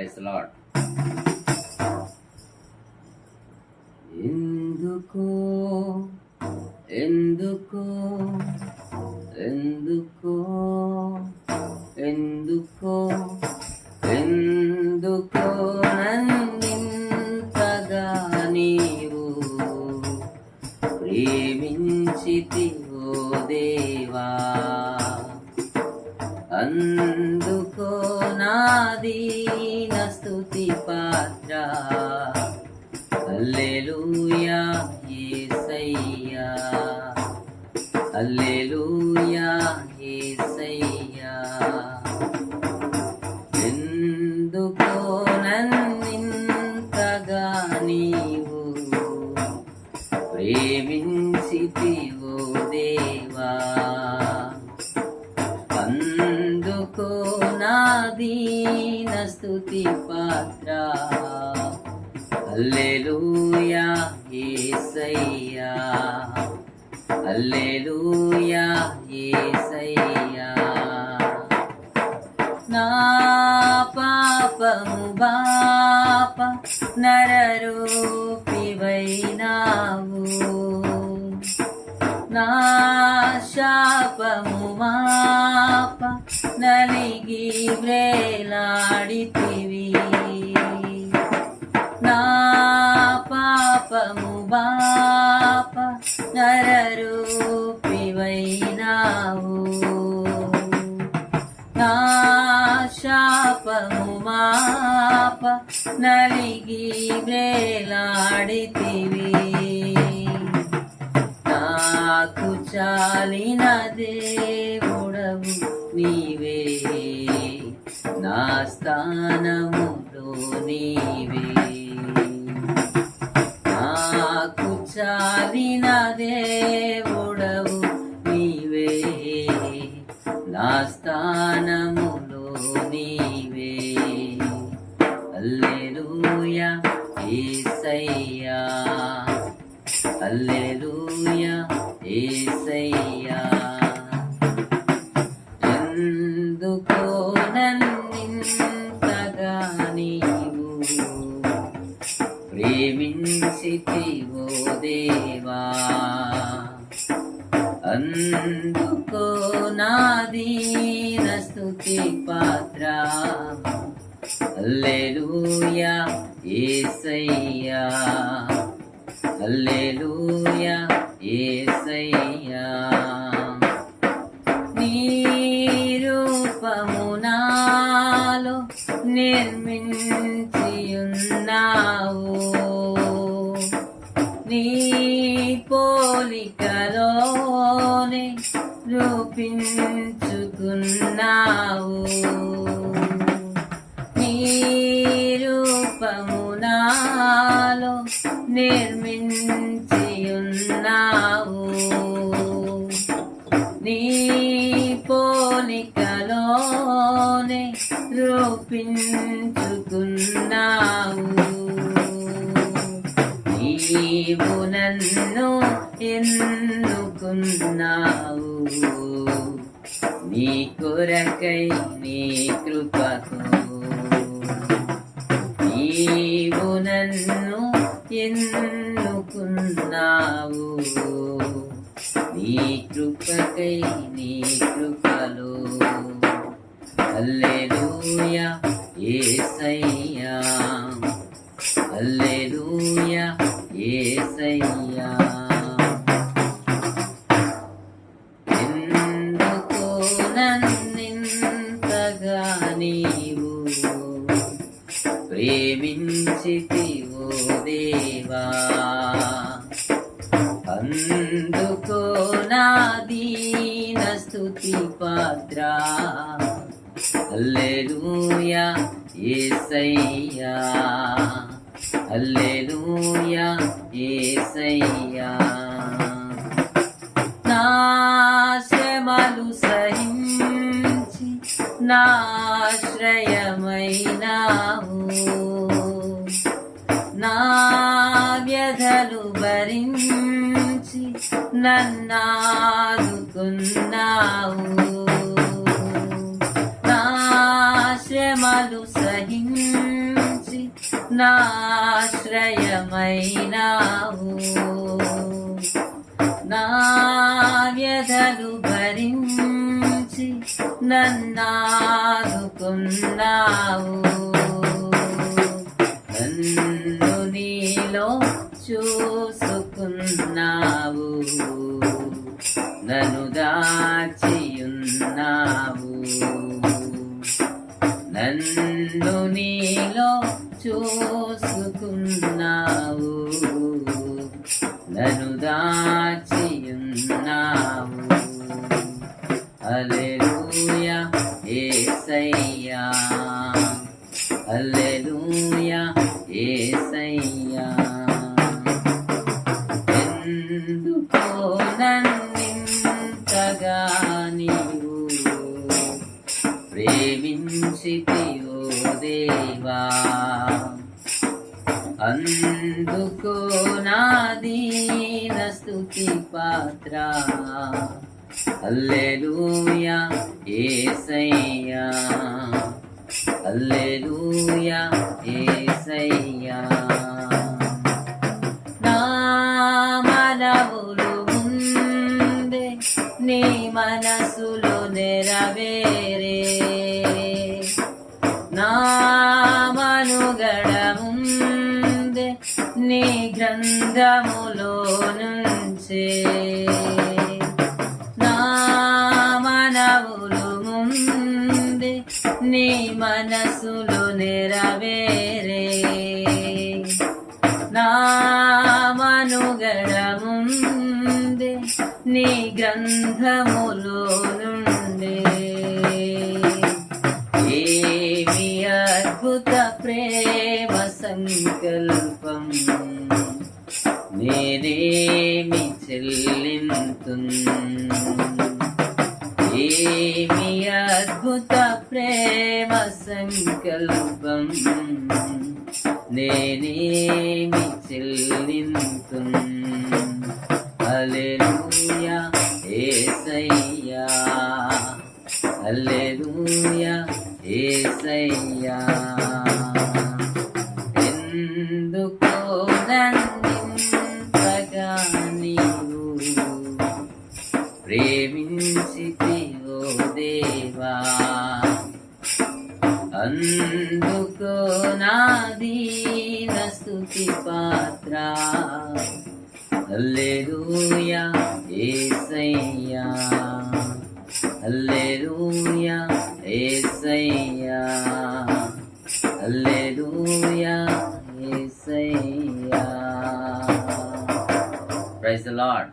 Price lord ఎందుకో ఎందుకో ఎందుకో ఎందుకో నాదీన స్థుతి పాత్ర. హల్లెలూయా యేసయ్యా హల్లెలూయా యేసయ్యా ఎందుకు స్తుతి పాత్ర. అల్లెలూయా ఏసయ్యా. అల్లెలూయా ఏసయ్యా. నా పాపము బాప నరరూపివైనావు. నా శాపము మాప నలిగి వ్రేలాడితివి నా పాపము బాప నరరూపివైనావు. నా శాపము మాప నలిగి వేలాడితివి. నాకు చాలిన దేవుడవు నీవే. నా నీవే. నాకు చాలిన దేవుడవు నీవే. నా స్థానములో నీవే. అల్లెలూయ ఏసయ్యా. అల్లెలూయ ఏసయ్యా. ప్రేమించితివో దేవా? అందుకో నాదీన స్తుతి పాత్ర. అల్లెలూయా ఏసయ్యా. అల్లెలూయా ఏసయ్యా. నీ రూపము నిర్మించియున్నావు. నీ పోలికలోనే రూపించుకున్నావు. నీ రూపము నాలో నిర్మించియున్నావు. నీ పోలికలోనే నీవు నన్ను ఎందుకున్నావు? నీ కొరకై నీ కృపకు నీవు నన్ను ఎందుకున్నావు? నీ కృపకై నీ కృపలో హల్లెలూయా యేసయ్యా దేవా అందుకో నాదీన స్తుతి పాత్ర. హల్లెలూయా ఏసయ్యా. హల్లెలూయా ఏసయ్యా. నా శ్రమలు సహించి నాశ్రయమైనావు వ్యధలు భరించి నన్నాదుకున్నావు. నా శ్రమలు సహించి నాశ్రయమైనావు. నా వ్యధలు భరించి నన్నాదుకున్నావు. చూసుకున్నావు నన్ను దాచియున్నావు. నన్ను నీలో చూసుకున్నావు. నన్ను దాచి స్తుతి పాత్ర. అల్లెలూయా ఏసయ్యా. అల్లెలూయా ఏసయ్యా. నా మనవులు ముందే నీ మనసులో నెరవేరే. నా మనుగడ ముందే నీ గ్రంథములో నుంచే నా మనవులు ముందే నీ మనసులో నెరవేరే. నా మనుగడ ముందే నీ గ్రంథములో నుండే. ఏమి అద్భుత ప్రేమ సంకల్పం? నేనేమి చెల్లింతు ఏమి అద్భుత ప్రేమ సంకల్పం. నేనేమి చెల్లింతు అలెలుయా ఏసయ్యా. అల్లెలూయా ఏసయ్యా. ప్రేమించితివో దేవా అందుకో నా దీన పాత్ర. అల్లెలూయా ఏసయ్యా అల్లెలూయా ఏసయ్యా అల్లెలూయా ఏసయ్యా. Praise the lord